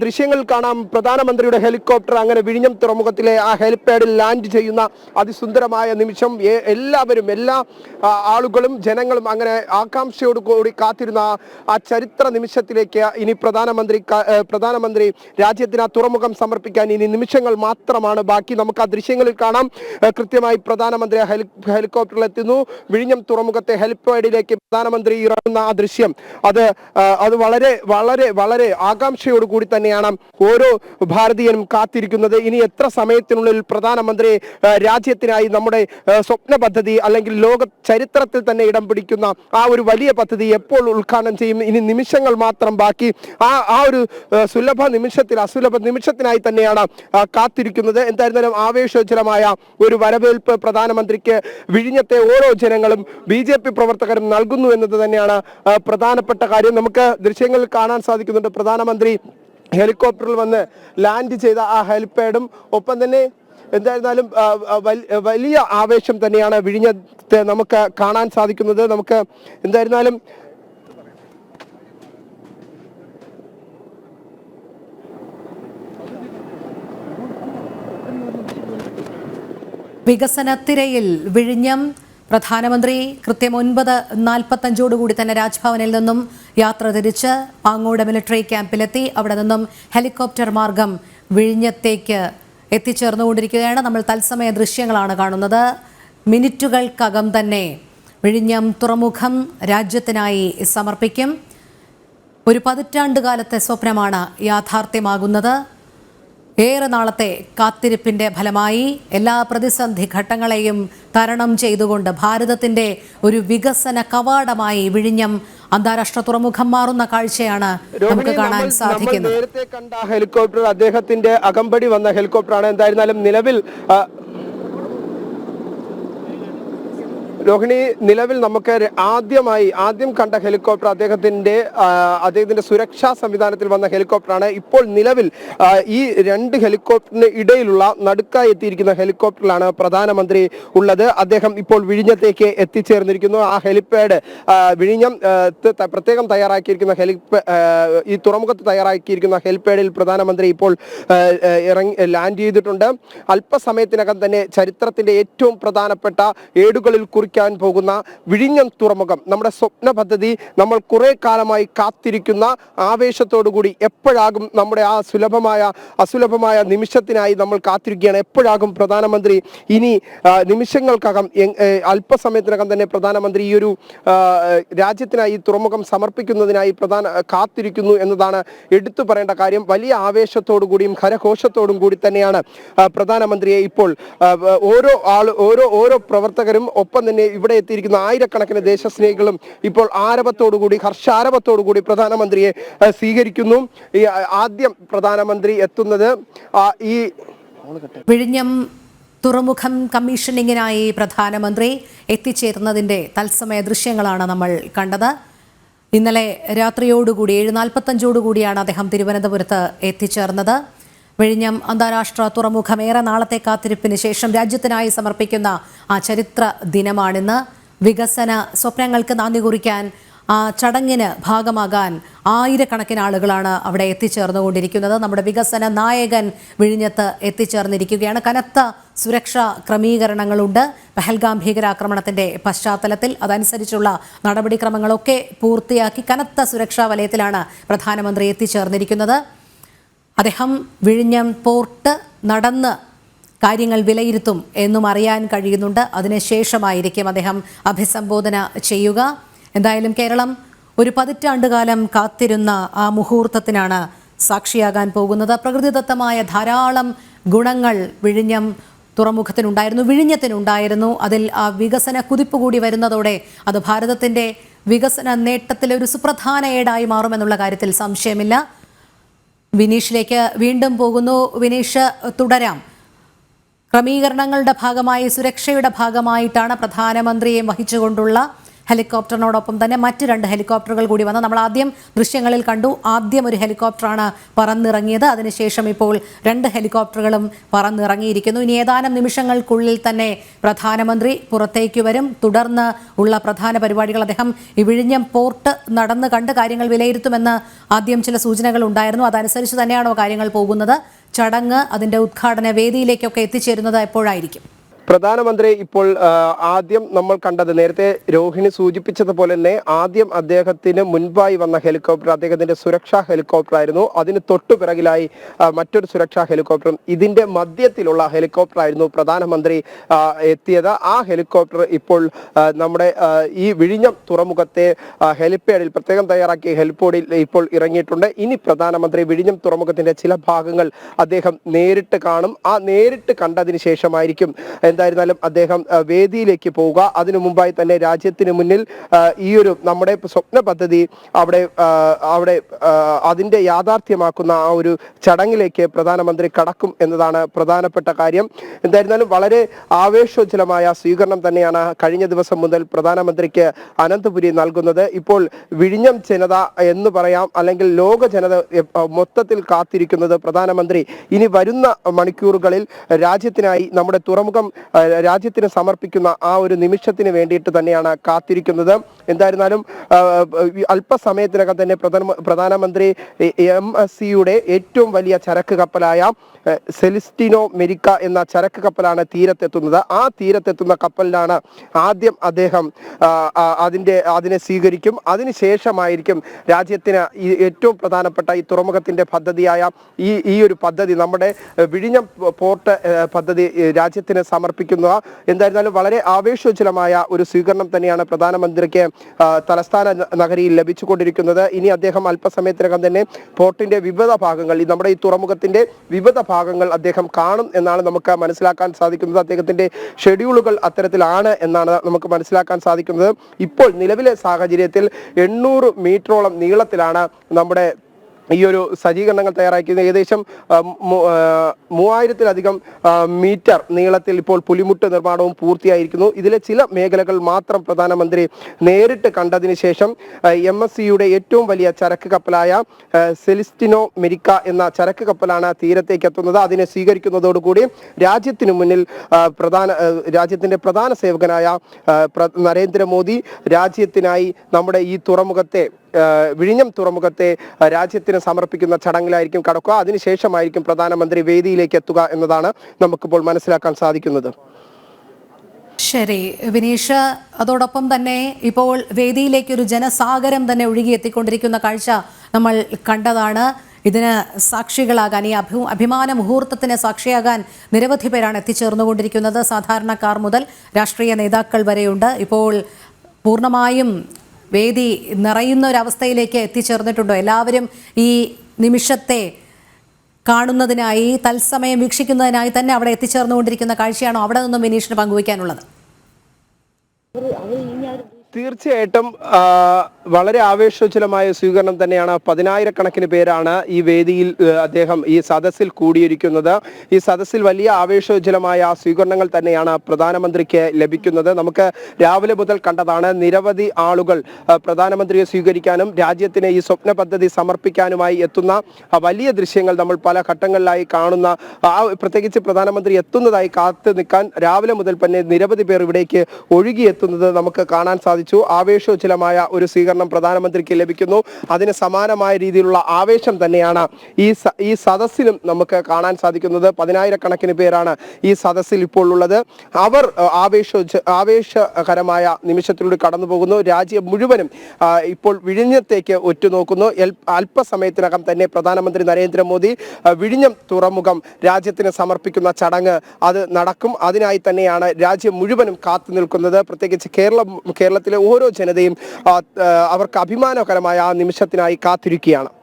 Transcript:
ദൃശ്യങ്ങൾ കാണാം. പ്രധാനമന്ത്രിയുടെ ഹെലികോപ്റ്റർ അങ്ങനെ വിഴിഞ്ഞം തുറമുഖത്തിലെ ആ ഹെലിപാഡിൽ ലാൻഡ് ചെയ്യുന്ന അതിസുന്ദരമായ നിമിഷം എല്ലാവരും എല്ലാ ആളുകളും ജനങ്ങളും അങ്ങനെ ആകാംക്ഷയോട് കൂടി കാത്തിരുന്ന ആ- ചരിത്ര നിമിഷത്തിലേക്ക് ഇനി പ്രധാനമന്ത്രി പ്രധാനമന്ത്രി രാജ്യത്തിന് ആ തുറമുഖം സമർപ്പിക്കാൻ ഇനി നിമിഷങ്ങൾ മാത്രമാണ് ബാക്കി. നമുക്ക് ആ ദൃശ്യങ്ങളിൽ കാണാം. കൃത്യമായി പ്രധാനമന്ത്രി ഹെലി ഹെലികോപ്റ്ററിൽ എത്തുന്നു. വിഴിഞ്ഞം തുറമുഖത്തെ ഹെലിപാഡിലേക്ക് പ്രധാനമന്ത്രി ഇറങ്ങുന്ന ആ ദൃശ്യം. അത് അത് വളരെ വളരെ വളരെ ആകാംക്ഷയോട് കൂടി തന്നെയാണ് ഓരോ ഭാരതീയനും കാത്തിരിക്കുന്നത്. ഇനി എത്ര സമയത്തിനുള്ളിൽ പ്രധാനമന്ത്രി രാജ്യത്തിനായി നമ്മുടെ സ്വപ്ന പദ്ധതി അല്ലെങ്കിൽ ലോക ചരിത്രത്തിൽ തന്നെ ഇടം പിടിക്കുന്ന ആ ഒരു വലിയ പദ്ധതി എപ്പോൾ ഉദ്ഘാടനം ചെയ്യും? ഇനി നിമിഷങ്ങൾ മാത്രം ബാക്കി. ആ ആ ഒരു സുലഭ നിമിഷത്തിൽ അസുലഭ നിമിഷത്തിനായി തന്നെയാണ് കാത്തിരിക്കുന്നത്. എന്തായിരുന്നാലും ആവേശോജ്വലമായ ഒരു വരവേൽപ്പ് പ്രധാനമന്ത്രിക്ക് വിഴിഞ്ഞത്തെ ഓരോ ജനങ്ങളും ബി ജെ പി പ്രവർത്തകരും നൽകുന്നു എന്നത് തന്നെയാണ് പ്രധാനപ്പെട്ട കാര്യം. നമുക്ക് ദൃശ്യങ്ങളിൽ കാണാൻ സാധിക്കുന്നുണ്ട്. പ്രധാനമന്ത്രി ഹെലികോപ്റ്ററിൽ വന്ന് ലാൻഡ് ചെയ്ത ആ ഹെലിപ്പാഡും ഒപ്പം തന്നെ എന്തായിരുന്നാലും വലിയ ആവേശം തന്നെയാണ് വിഴിഞ്ഞത്തെ നമുക്ക് കാണാൻ സാധിക്കുന്നത്. നമുക്ക് എന്തായിരുന്നാലും വികസനത്തിരയിൽ വിഴിഞ്ഞം പ്രധാനമന്ത്രി കൃത്യം ഒൻപത് നാൽപ്പത്തഞ്ചോടുകൂടി തന്നെ രാജ്ഭവനിൽ നിന്നും യാത്ര തിരിച്ച് പാങ്ങോട് മിലിറ്ററി ക്യാമ്പിലെത്തി അവിടെ നിന്നും ഹെലികോപ്റ്റർ മാർഗം വിഴിഞ്ഞത്തേക്ക് എത്തിച്ചേർന്നുകൊണ്ടിരിക്കുകയാണ്. നമ്മൾ തത്സമയ ദൃശ്യങ്ങളാണ് കാണുന്നത്. മിനിറ്റുകൾക്കകം തന്നെ വിഴിഞ്ഞം തുറമുഖം രാജ്യത്തിനായി സമർപ്പിക്കും. ഒരു പതിറ്റാണ്ട് കാലത്തെ സ്വപ്നമാണ് യാഥാർത്ഥ്യമാകുന്നത്. ഏറെ നാളത്തെ കാത്തിരിപ്പിന്റെ ഫലമായി എല്ലാ പ്രതിസന്ധി ഘട്ടങ്ങളെയും തരണം ചെയ്തുകൊണ്ട് ഭാരതത്തിന്റെ ഒരു വികസന കവാടമായി വിഴിഞ്ഞം അന്താരാഷ്ട്ര തുറമുഖം മാറുന്ന കാഴ്ചയാണ് നമുക്ക് കാണാൻ സാധിക്കുന്നത്. നേരത്തെ കണ്ട ഹെലികോപ്റ്റർ അദ്ദേഹത്തിന്റെ അകമ്പടി വന്ന ഹെലികോപ്റ്ററാണ്. എന്തായിരുന്നാലും നിലവിൽ ആ, രോഹിണി നിലവിൽ നമുക്ക് ആദ്യമായി ആദ്യം കണ്ട ഹെലികോപ്റ്റർ അദ്ദേഹത്തിന്റെ അദ്ദേഹത്തിന്റെ സുരക്ഷാ സംവിധാനത്തിൽ വന്ന ഹെലികോപ്റ്ററാണ്. ഇപ്പോൾ നിലവിൽ ഈ രണ്ട് ഹെലികോപ്റ്ററിന് ഇടയിലുള്ള നടുക്കായി എത്തിയിരിക്കുന്ന ഹെലികോപ്റ്ററിലാണ് പ്രധാനമന്ത്രി ഉള്ളത്. അദ്ദേഹം ഇപ്പോൾ വിഴിഞ്ഞത്തേക്ക് എത്തിച്ചേർന്നിരിക്കുന്നു. ആ ഹെലിപാഡ് വിഴിഞ്ഞം പ്രത്യേകം തയ്യാറാക്കിയിരിക്കുന്ന ഹെലി ഈ തുറമുഖത്ത് തയ്യാറാക്കിയിരിക്കുന്ന ഹെലിപാഡിൽ പ്രധാനമന്ത്രി ഇപ്പോൾ ഇറങ്ങി ലാൻഡ് ചെയ്തിട്ടുണ്ട്. അല്പസമയത്തിനകം തന്നെ ചരിത്രത്തിന്റെ ഏറ്റവും പ്രധാനപ്പെട്ട ഏടുകളിൽ കുറിക്കാൻ പോകുന്ന വിഴിഞ്ഞം തുറമുഖം. നമ്മുടെ സ്വപ്ന പദ്ധതി നമ്മൾ കുറെ കാലമായി കാത്തിരിക്കുന്ന ആവേശത്തോടു കൂടി എപ്പോഴാകും നമ്മുടെ ആ സുലഭമായ അസുലഭമായ നിമിഷത്തിനായി നമ്മൾ കാത്തിരിക്കുകയാണ്. എപ്പോഴാകും പ്രധാനമന്ത്രി ഇനി നിമിഷങ്ങൾക്കകം അല്പസമയത്തിനകം തന്നെ പ്രധാനമന്ത്രി ഈ ഒരു രാജ്യത്തിനായി തുറമുഖം സമർപ്പിക്കുന്നതിനായി പ്രധാന കാത്തിരിക്കുന്നു എന്നതാണ് എടുത്തു പറയേണ്ട കാര്യം. വലിയ ആവേശത്തോടു കൂടിയും ഹരഘോഷത്തോടും കൂടി തന്നെയാണ് പ്രധാനമന്ത്രിയെ ഇപ്പോൾ ഓരോ ആൾ ഓരോ ഓരോ പ്രവർത്തകരും ഒപ്പം തന്നെ ഇവിടെ എത്തിയിരിക്കുന്ന ആയിരക്കണക്കിന് ദേശസ്നേഹികളും ഇപ്പോൾ ആരവത്തോടുകൂടി ഹർഷാരവത്തോടുകൂടി പ്രധാനമന്ത്രിയെ സ്വീകരിക്കുന്നു. ഈ ആദ്യം പ്രധാനമന്ത്രി എത്തുന്നത് ഈ വിഴിഞ്ഞം തുറമുഖം കമ്മീഷനിങ്ങിനായി പ്രധാനമന്ത്രി എത്തിച്ചേർന്നതിന്റെ തത്സമയ ദൃശ്യങ്ങളാണ് നമ്മൾ കണ്ടത്. ഇന്നലെ രാത്രിയോടുകൂടി ഏഴ് നാൽപ്പത്തഞ്ചോടുകൂടിയാണ് അദ്ദേഹം തിരുവനന്തപുരത്ത് എത്തിച്ചേർന്നത്. വിഴിഞ്ഞം അന്താരാഷ്ട്ര തുറമുഖം ഏറെ നാളത്തെ കാത്തിരിപ്പിന് ശേഷം രാജ്യത്തിനായി സമർപ്പിക്കുന്ന ആ ചരിത്ര ദിനമാണിന്ന്. വികസന സ്വപ്നങ്ങൾക്ക് നാന്ദി കുറിക്കാൻ ആ ചടങ്ങിന് ഭാഗമാകാൻ ആയിരക്കണക്കിന് ആളുകളാണ് അവിടെ എത്തിച്ചേർന്നുകൊണ്ടിരിക്കുന്നത്. നമ്മുടെ വികസന നായകൻ വിഴിഞ്ഞത്ത് എത്തിച്ചേർന്നിരിക്കുകയാണ്. കനത്ത സുരക്ഷാ ക്രമീകരണങ്ങളുണ്ട്. പഹൽഗാം ഭീകരാക്രമണത്തിന്റെ പശ്ചാത്തലത്തിൽ അതനുസരിച്ചുള്ള നടപടിക്രമങ്ങളൊക്കെ പൂർത്തിയാക്കി കനത്ത സുരക്ഷാ വലയത്തിലാണ് പ്രധാനമന്ത്രി എത്തിച്ചേർന്നിരിക്കുന്നത്. അദ്ദേഹം വിഴിഞ്ഞം പോർട്ട് നടന്ന് കാര്യങ്ങൾ വിലയിരുത്തും എന്നും അറിയാൻ കഴിയുന്നുണ്ട്. അതിനുശേഷമായിരിക്കും അദ്ദേഹം അഭിസംബോധന ചെയ്യുക. എന്തായാലും കേരളം ഒരു പതിറ്റാണ്ടുകാലം കാത്തിരുന്ന ആ മുഹൂർത്തത്തിനാണ് സാക്ഷിയാകാൻ പോകുന്നത്. പ്രകൃതിദത്തമായ ധാരാളം ഗുണങ്ങൾ വിഴിഞ്ഞം തുറമുഖത്തിനുണ്ടായിരുന്നു വിഴിഞ്ഞത്തിനുണ്ടായിരുന്നു. അതിൽ ആ വികസന കുതിപ്പ് കൂടി വരുന്നതോടെ അത് ഭാരതത്തിന്റെ വികസന നേട്ടത്തിലെ ഒരു സുപ്രധാന ഏടായി മാറുമെന്നുള്ള കാര്യത്തിൽ സംശയമില്ല. വിനീഷിലേക്ക് വീണ്ടും പോകുന്നു. വിനീഷ് തുടരാം. ക്രമീകരണങ്ങളുടെ ഭാഗമായി സുരക്ഷയുടെ ഭാഗമായിട്ടാണ് പ്രധാനമന്ത്രിയെ വഹിച്ചുകൊണ്ടുള്ള ഹെലികോപ്റ്ററിനോടൊപ്പം തന്നെ മറ്റ് രണ്ട് ഹെലികോപ്റ്ററുകൾ കൂടി വന്ന്. നമ്മൾ ആദ്യം ദൃശ്യങ്ങളിൽ കണ്ടു. ആദ്യം ഒരു ഹെലികോപ്റ്ററാണ് പറന്നിറങ്ങിയത്. അതിനുശേഷം ഇപ്പോൾ രണ്ട് ഹെലികോപ്റ്ററുകളും പറന്നിറങ്ങിയിരിക്കുന്നു. ഇനി ഏതാനും നിമിഷങ്ങൾക്കുള്ളിൽ തന്നെ പ്രധാനമന്ത്രി പുറത്തേക്ക് വരും. തുടർന്ന് ഉള്ള പ്രധാന പരിപാടികൾ അദ്ദേഹം വിഴിഞ്ഞം പോർട്ട് നടന്ന് കണ്ട് കാര്യങ്ങൾ വിലയിരുത്തുമെന്ന് ആദ്യം ചില സൂചനകൾ ഉണ്ടായിരുന്നു. അതനുസരിച്ച് തന്നെയാണോ കാര്യങ്ങൾ പോകുന്നത്? ചടങ്ങ് അതിന്റെ ഉദ്ഘാടന വേദിയിലേക്കൊക്കെ എത്തിച്ചേരുന്നത് എപ്പോഴായിരിക്കും? പ്രധാനമന്ത്രി ഇപ്പോൾ ആദ്യം നമ്മൾ കണ്ടത് നേരത്തെ രോഹിണി സൂചിപ്പിച്ചതുപോലെ തന്നെ ആദ്യം അദ്ദേഹത്തിന് മുൻപായി വന്ന ഹെലികോപ്റ്റർ അദ്ദേഹത്തിന്റെ സുരക്ഷാ ഹെലികോപ്റ്റർ ആയിരുന്നു. അതിന് തൊട്ടു പിറകിലായി മറ്റൊരു സുരക്ഷാ ഹെലികോപ്റ്ററും ഇതിന്റെ മധ്യത്തിലുള്ള ഹെലികോപ്റ്റർ ആയിരുന്നു പ്രധാനമന്ത്രി എത്തിയത്. ആ ഹെലികോപ്റ്റർ ഇപ്പോൾ നമ്മുടെ ഈ വിഴിഞ്ഞം തുറമുഖത്തെ ഹെലിപ്പാഡിൽ പ്രത്യേകം തയ്യാറാക്കിയ ഹെലിപ്പോഡിൽ ഇപ്പോൾ ഇറങ്ങിയിട്ടുണ്ട്. ഇനി പ്രധാനമന്ത്രി വിഴിഞ്ഞം തുറമുഖത്തിന്റെ ചില ഭാഗങ്ങൾ അദ്ദേഹം നേരിട്ട് കാണും. ആ നേരിട്ട് കണ്ടതിന് ശേഷമായിരിക്കും എന്തായിരുന്നാലും അദ്ദേഹം വേദിയിലേക്ക് പോവുക. അതിനു മുമ്പായി തന്നെ രാജ്യത്തിന് മുന്നിൽ ഈ ഒരു നമ്മുടെ സ്വപ്ന പദ്ധതി അവിടെ അവിടെ അതിന്റെ യാഥാർത്ഥ്യമാക്കുന്ന ആ ഒരു ചടങ്ങിലേക്ക് പ്രധാനമന്ത്രി കടക്കും എന്നതാണ് പ്രധാനപ്പെട്ട കാര്യം. എന്തായിരുന്നാലും വളരെ ആവേശോജ്ജലമായ സ്വീകരണം തന്നെയാണ് കഴിഞ്ഞ ദിവസം മുതൽ പ്രധാനമന്ത്രിക്ക് അനന്തപുരി നൽകുന്നത്. ഇപ്പോൾ വിഴിഞ്ഞം ജനത എന്ന് പറയാം അല്ലെങ്കിൽ ലോക ജനത മൊത്തത്തിൽ കാത്തിരിക്കുന്നത് പ്രധാനമന്ത്രി. ഇനി വരുന്ന മണിക്കൂറുകളിൽ രാജ്യത്തിനായി നമ്മുടെ തുറമുഖം രാജ്യത്തിന് സമർപ്പിക്കുന്ന ആ ഒരു നിമിഷത്തിന് വേണ്ടിയിട്ട് തന്നെയാണ് കാത്തിരിക്കുന്നത്. എന്തായിരുന്നാലും അല്പസമയത്തിനകം തന്നെ പ്രധാന പ്രധാനമന്ത്രി എം എസ് സിയുടെ ഏറ്റവും വലിയ ചരക്ക് കപ്പലായ സെലിസ്റ്റിനോ മെരിക്ക എന്ന ചരക്ക് കപ്പലാണ് തീരത്തെത്തുന്നത്. ആ തീരത്തെത്തുന്ന കപ്പലിലാണ് ആദ്യം അദ്ദേഹം ആ, അതിനെ സ്വീകരിക്കും. അതിനുശേഷമായിരിക്കും രാജ്യത്തിന് ഈ ഏറ്റവും പ്രധാനപ്പെട്ട ഈ തുറമുഖത്തിന്റെ പദ്ധതിയായ ഈ ഈ ഒരു പദ്ധതി നമ്മുടെ വിഴിഞ്ഞം പോർട്ട് പദ്ധതി രാജ്യത്തിന് രാജ്യത്തിന് സമർപ്പിക്കുന്ന എന്തായിരുന്നാലും വളരെ ആവേശോജ്വലമായ ഒരു സ്വീകരണം തന്നെയാണ് പ്രധാനമന്ത്രിക്ക് തലസ്ഥാന നഗരിയിൽ ലഭിച്ചുകൊണ്ടിരിക്കുന്നത്. ഇനി അദ്ദേഹം അല്പസമയത്തിനകം തന്നെ പോർട്ടിന്റെ വിവിധ ഭാഗങ്ങൾ നമ്മുടെ ഈ തുറമുഖത്തിന്റെ വിവിധ ഭാഗങ്ങൾ അദ്ദേഹം കാണും എന്നാണ് നമുക്ക് മനസ്സിലാക്കാൻ സാധിക്കുന്നത്. അദ്ദേഹത്തിന്റെ ഷെഡ്യൂളുകൾ അത്തരത്തിലാണ് എന്നാണ് നമുക്ക് മനസ്സിലാക്കാൻ സാധിക്കുന്നത്. ഇപ്പോൾ നിലവിലെ സാഹചര്യത്തിൽ എണ്ണൂറ് മീറ്ററോളം നീളത്തിലാണ് നമ്മുടെ ഈ ഒരു സജ്ജീകരണങ്ങൾ തയ്യാറാക്കിയത് ഏകദേശം മൂവായിരത്തിലധികം മീറ്റർ നീളത്തിൽ ഇപ്പോൾ പുലിമുട്ട് നിർമ്മാണവും പൂർത്തിയായിരിക്കുന്നു. ഇതിലെ ചില മേഖലകൾ മാത്രം പ്രധാനമന്ത്രി നേരിട്ട് കണ്ടതിന് ശേഷം എം എസ് സിയുടെ ഏറ്റവും വലിയ ചരക്ക് കപ്പലായ സെലിസ്റ്റിനോ മെരിക്ക എന്ന ചരക്ക് കപ്പലാണ് തീരത്തേക്ക് എത്തുന്നത്. അതിനെ സ്വീകരിക്കുന്നതോടുകൂടി രാജ്യത്തിനു മുന്നിൽ പ്രധാന രാജ്യത്തിന്റെ പ്രധാന സേവകനായ നരേന്ദ്രമോദി രാജ്യത്തിനായി നമ്മുടെ ഈ തുറമുഖത്തെ വിഴിഞ്ഞം തുറമുഖത്തെ രാജ്യത്തിന് സമർപ്പിക്കുന്ന ചടങ്ങിലായിരിക്കും കടക്കുക. അതിനുശേഷമായിരിക്കും പ്രധാനമന്ത്രി വേദിയിലേക്ക് എത്തുക എന്നതാണ് നമുക്കിപ്പോൾ മനസ്സിലാക്കാൻ സാധിക്കുന്നത്. ശരി വിനീഷ് അതോടൊപ്പം തന്നെ ഇപ്പോൾ വേദിയിലേക്ക് ഒരു ജനസാഗരം തന്നെ ഒഴുകിയെത്തിക്കൊണ്ടിരിക്കുന്ന കാഴ്ച നമ്മൾ കണ്ടതാണ്. ഇതിന് സാക്ഷികളാകാൻ ഈ അഭി അഭിമാന മുഹൂർത്തത്തിന് സാക്ഷിയാകാൻ നിരവധി പേരാണ് എത്തിച്ചേർന്നുകൊണ്ടിരിക്കുന്നത്. സാധാരണക്കാർ മുതൽ രാഷ്ട്രീയ നേതാക്കൾ വരെയുണ്ട്. ഇപ്പോൾ പൂർണമായും വേദി നിറയുന്ന ഒരു അവസ്ഥയിലേക്ക് എത്തിച്ചേർന്നിട്ടുണ്ടോ? എല്ലാവരും ഈ നിമിഷത്തെ കാണുന്നതിനായി തത്സമയം വീക്ഷിക്കുന്നതിനായി തന്നെ അവിടെ എത്തിച്ചേർന്നുകൊണ്ടിരിക്കുന്ന കാഴ്ചയാണോ അവിടെ നിന്നും വിനീഷിന് പങ്കുവയ്ക്കാനുള്ളത്? തീർച്ചയായിട്ടും വളരെ ആവേശോജ്വലമായ സ്വീകരണം തന്നെയാണ് പതിനായിരക്കണക്കിന് പേരാണ് ഈ വേദിയിൽ അദ്ദേഹം ഈ സദസ്സിൽ കൂടിയിരിക്കുന്നത്. ഈ സദസ്സിൽ വലിയ ആവേശോജ്വലമായ സ്വീകരണങ്ങൾ തന്നെയാണ് പ്രധാനമന്ത്രിക്ക് ലഭിക്കുന്നത്. നമുക്ക് രാവിലെ മുതൽ കണ്ടതാണ് നിരവധി ആളുകൾ പ്രധാനമന്ത്രിയെ സ്വീകരിക്കാനും രാജ്യത്തിന് ഈ സ്വപ്ന പദ്ധതി സമർപ്പിക്കാനുമായി എത്തുന്ന വലിയ ദൃശ്യങ്ങൾ നമ്മൾ പല ഘട്ടങ്ങളിലായി കാണുന്ന ആ പ്രത്യേകിച്ച് പ്രധാനമന്ത്രി എത്തുന്നതായി കാത്തു നിൽക്കാൻ രാവിലെ മുതൽ തന്നെ നിരവധി പേർ ഇവിടേക്ക് ഒഴുകിയെത്തുന്നത് നമുക്ക് കാണാൻ സാധിച്ചു. ആവേശോജ്വലമായ ഒരു സ്വീകരണം പ്രധാനമന്ത്രിക്ക് ലഭിക്കുന്നു. അതിന് സമാനമായ രീതിയിലുള്ള ആവേശം തന്നെയാണ് ഈ ഈ സദസ്സിലും നമുക്ക് കാണാൻ സാധിക്കുന്നത്. പതിനായിരക്കണക്കിന് പേരാണ് ഈ സദസ്സിൽ ഇപ്പോൾ ഉള്ളത്. അവർ ആവേശ ആവേശകരമായ നിമിഷത്തിലൂടെ കടന്നു പോകുന്നു രാജ്യം മുഴുവനും ഇപ്പോൾ വിഴിഞ്ഞത്തേക്ക് ഒറ്റുനോക്കുന്നു അല്പസമയത്തിനകം തന്നെ പ്രധാനമന്ത്രി നരേന്ദ്രമോദി വിഴിഞ്ഞം തുറമുഖം രാജ്യത്തിന് സമർപ്പിക്കുന്ന ചടങ്ങ് അത് നടക്കും. അതിനായി തന്നെയാണ് രാജ്യം മുഴുവനും കാത്തു നിൽക്കുന്നത്. പ്രത്യേകിച്ച് കേരളം കേരളത്തിലെ ഓരോ ജനതയും അവർക്ക് അഭിമാനകരമായ ആ നിമിഷത്തിനായി കാത്തിരിക്കുകയാണ്.